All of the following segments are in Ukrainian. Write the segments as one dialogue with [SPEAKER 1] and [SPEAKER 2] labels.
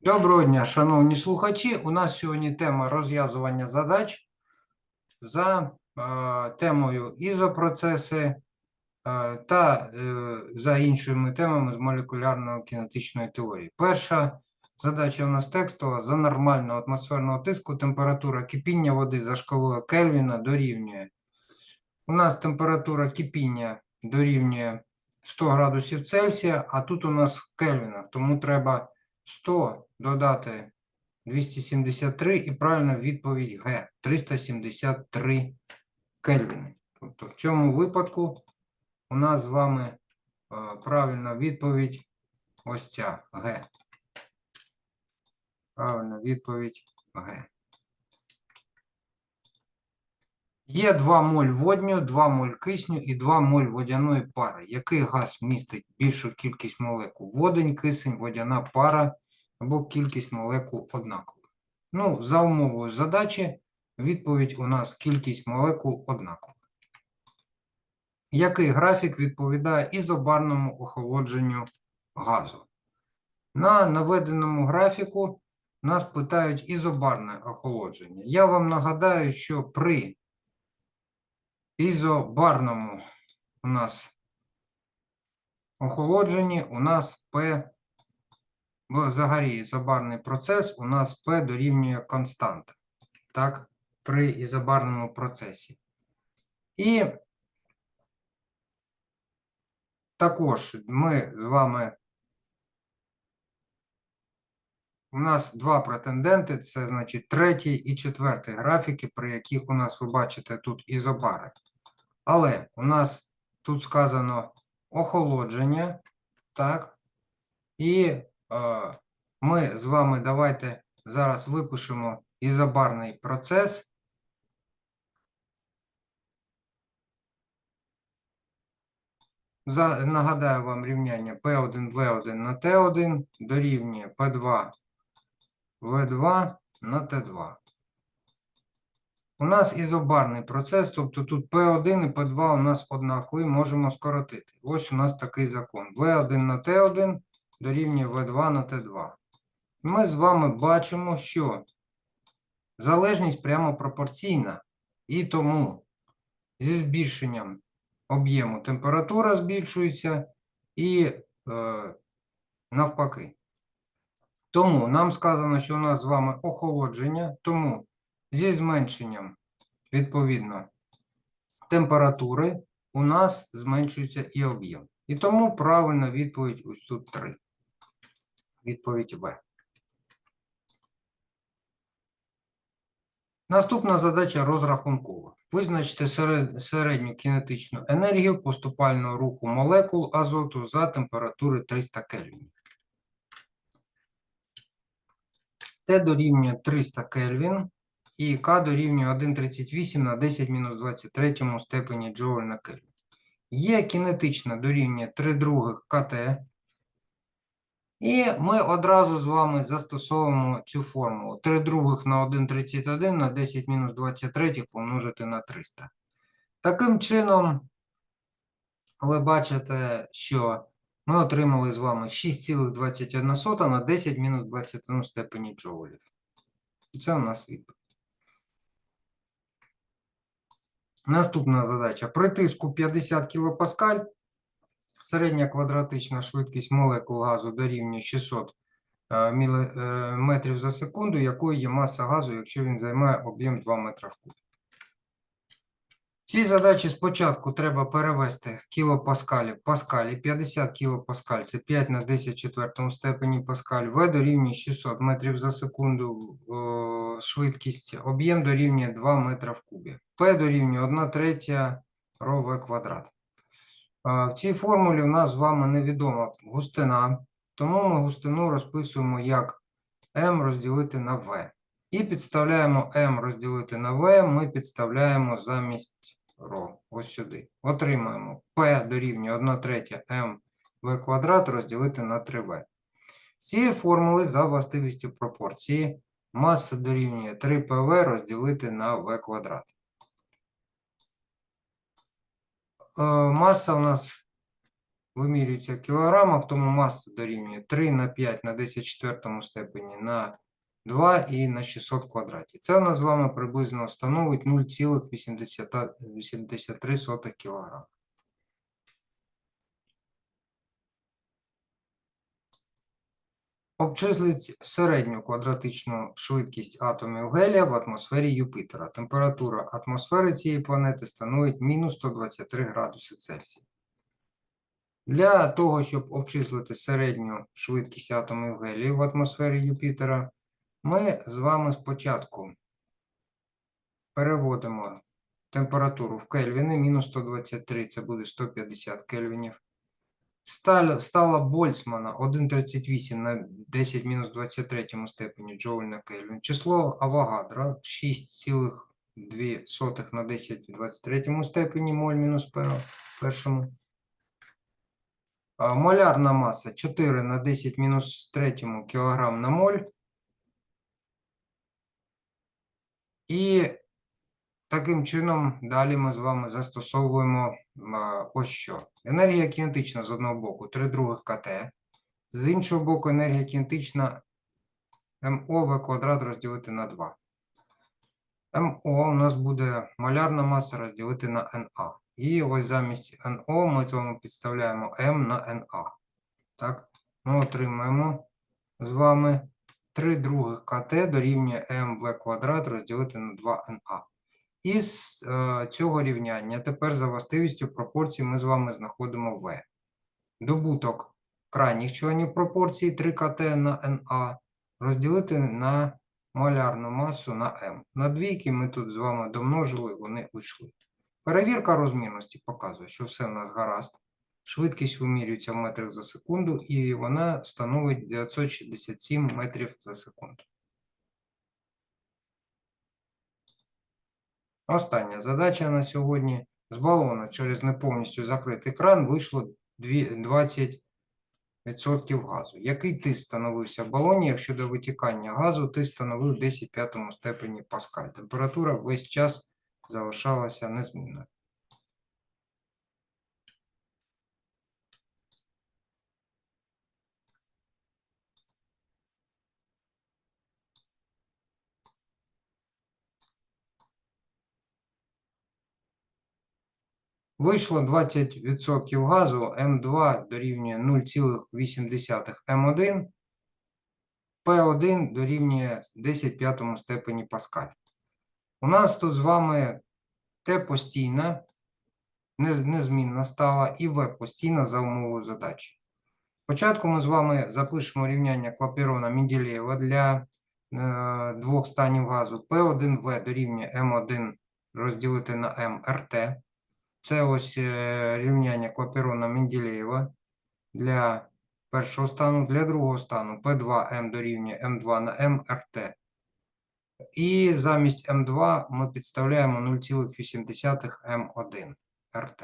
[SPEAKER 1] Доброго дня, шановні слухачі. У нас сьогодні тема розв'язування задач за е, темою ізопроцеси е, та е, за іншими темами з молекулярно-кінетичної теорії. Перша задача у нас текстова за нормального атмосферного тиску температура кипіння води за шкалою Кельвіна дорівнює. У нас температура кипіння дорівнює 100 градусів Цельсія, а тут у нас в Кельвінах, тому треба 100 додати 273 і правильна відповідь Г 373 Кельвіни. Тобто в цьому випадку у нас з вами е, правильна відповідь ось ця Г. Правильна відповідь Г. Є 2 моль водню, 2 моль кисню і 2 моль водяної пари. Який газ містить більшу кількість молекул? Водень, кисень, водяна пара або кількість молекул однакова. Ну, за умовою задачі, відповідь у нас кількість молекул однакова. Який графік відповідає ізобарному охолодженню газу? На наведеному графіку нас питають ізобарне охолодження. Я вам нагадаю, що при ізобарному у нас охолодженні у нас P в загорі ізобарний процес у нас P дорівнює константа. Так, при ізобарному процесі. І також ми з вами. У нас два претенденти, це значить третій і четвертий графіки, при яких у нас ви бачите тут ізобари. Але у нас тут сказано охолодження, так, і ми з вами давайте зараз випишемо ізобарний процес. За, нагадаю вам рівняння P1, V1 на T1 дорівнює P2, V2 на T2. У нас ізобарний процес, тобто тут P1 і P2 у нас однакові, можемо скоротити. Ось у нас такий закон. V1 на T1 дорівнює V2 на T2. Ми з вами бачимо, що залежність прямо пропорційна. І тому зі збільшенням об'єму температура збільшується і е, навпаки. Тому нам сказано, що у нас з вами охолодження, тому зі зменшенням, відповідно, температури у нас зменшується і об'єм. І тому правильна відповідь ось тут 3. Відповідь В. Наступна задача розрахункова. Визначте середню кінетичну енергію поступального руху молекул азоту за температури 300 Кельвін. Т дорівнює 300 Кельвін і К дорівнює 1,38 на 10 мінус 23 степені джоуль на Кельвін. Є кінетична дорівнює 3 других КТ. І ми одразу з вами застосовуємо цю формулу. 3 других на 1,31 на 10 мінус 23 помножити на 300. Таким чином, ви бачите, що ми отримали з вами 6,21 на 10 мінус 21 степені джоулів. Це у нас відповідь. Наступна задача. При тиску 50 кПа середня квадратична швидкість молекул газу дорівнює 600 е, е, метрів за секунду, якою є маса газу, якщо він займає об'єм 2 метра в куб. Ці задачі спочатку треба перевести кілопаскалі в паскалі. 50 кілопаскаль – це 5 на 10 четвертому степені паскаль. В дорівнює 600 метрів за секунду е, швидкість. Об'єм дорівнює 2 метра в кубі. П дорівнює 1 третя ро В квадрат. В цій формулі у нас з вами невідома густина, тому ми густину розписуємо як m розділити на v. І підставляємо m розділити на v, ми підставляємо замість ρ, ось сюди. Отримаємо p дорівнює 1 третя m v квадрат розділити на 3v. З цієї формули за властивістю пропорції маса дорівнює 3pv розділити на v квадрат. Е, Маса у нас вимірюється в кілограмах, тому маса дорівнює 3 на 5 на 10 четвертому степені на 2 і на 600 квадратів. Це у нас з вами приблизно становить 0,83 кг. Обчислить середню квадратичну швидкість атомів гелія в атмосфері Юпітера. Температура атмосфери цієї планети становить мінус 123 градуси Цельсія. Для того, щоб обчислити середню швидкість атомів гелію в атмосфері Юпітера, ми з вами спочатку переводимо температуру в кельвіни, мінус 123, це буде 150 кельвінів. Сталь, стала Больцмана 1,38 на 10 мінус 23 степені джоуль на Кельвін. Число Авогадра 6,2 на 10 23 степені моль мінус П першому. А, Молярна маса 4 на 10 мінус 3 кілограм на моль. І Таким чином, далі ми з вами застосовуємо ось що. Енергія кінетична з одного боку 3 других КТ, з іншого боку, енергія кінетична МОВ квадрат розділити на 2. МО у нас буде малярна маса розділити на НА. І ось замість НО ми вами підставляємо М на НА. Так, ми отримаємо з вами 3 других КТ дорівнює МВ квадрат розділити на 2НА. Із е, цього рівняння тепер за властивістю пропорцій ми з вами знаходимо В. Добуток крайніх членів пропорції 3КТ на НА розділити на малярну масу на М. На двійки ми тут з вами домножили, вони вийшли. Перевірка розмірності показує, що все в нас гаразд. Швидкість вимірюється в метрах за секунду, і вона становить 967 метрів за секунду. Остання задача на сьогодні. З балона через неповністю закритий кран вийшло дві- 20% газу. Який тиск становився в балоні, якщо до витікання газу тиск становив 10 п'ятому степені Паскаль. Температура весь час залишалася незмінною. Вийшло 20% газу, М2 дорівнює 0,8 М1, П1 дорівнює 10 п'ятому степені Паскаль. У нас тут з вами Т постійна, незмінна стала, і В постійна за умовою задачі. Спочатку ми з вами запишемо рівняння Клапейрона Менделєєва для е, двох станів газу. П1В дорівнює М1 розділити на МРТ. Це ось е, рівняння Клапейрона Менделєєва для першого стану, для другого стану P2M дорівнює M2 на MRT. І замість М2 ми підставляємо 0,8 М1 РТ.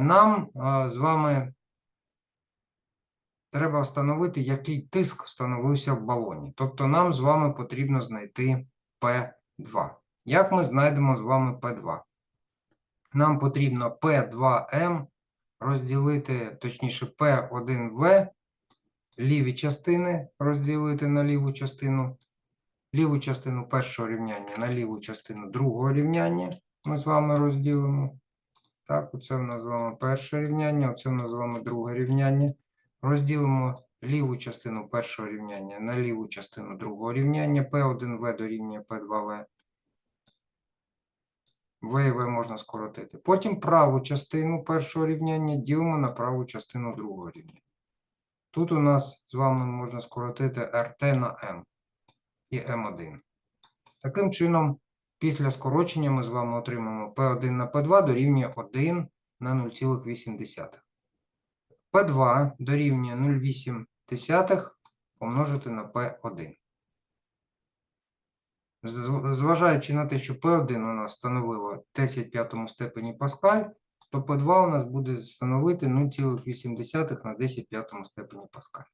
[SPEAKER 1] Нам е, з вами треба встановити, який тиск встановився в балоні. Тобто нам з вами потрібно знайти P2. Як ми знайдемо з вами P2? Нам потрібно P2M розділити, точніше, P1V, ліві частини розділити на ліву частину, ліву частину першого рівняння на ліву частину другого рівняння. Ми з вами розділимо. Так, оце в нас з вами перше рівняння, оце в нас з вами друге рівняння. Розділимо ліву частину першого рівняння на ліву частину другого рівняння. P1V дорівнює P2V. В можна скоротити. Потім праву частину першого рівняння ділимо на праву частину другого рівня. Тут у нас з вами можна скоротити РТ на М і М1. Таким чином, після скорочення ми з вами отримаємо P1 на P2 дорівнює 1 на 0,8. P2 дорівнює 0,8 помножити на P1. Зважаючи на те, що P1 у нас становило 10 п'ятому степені Паскаль, то P2 у нас буде становити 0,8 на 10 п'ятому степені Паскаль.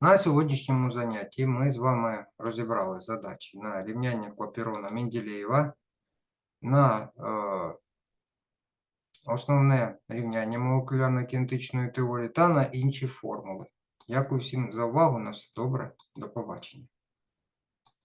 [SPEAKER 1] На сьогоднішньому занятті ми з вами розібрали задачі на рівняння Клапейрона Менделєєва, на е, основне рівняння молекулярно-кінетичної теорії та на інші формули. Дякую всім за увагу. На все добре. До побачення.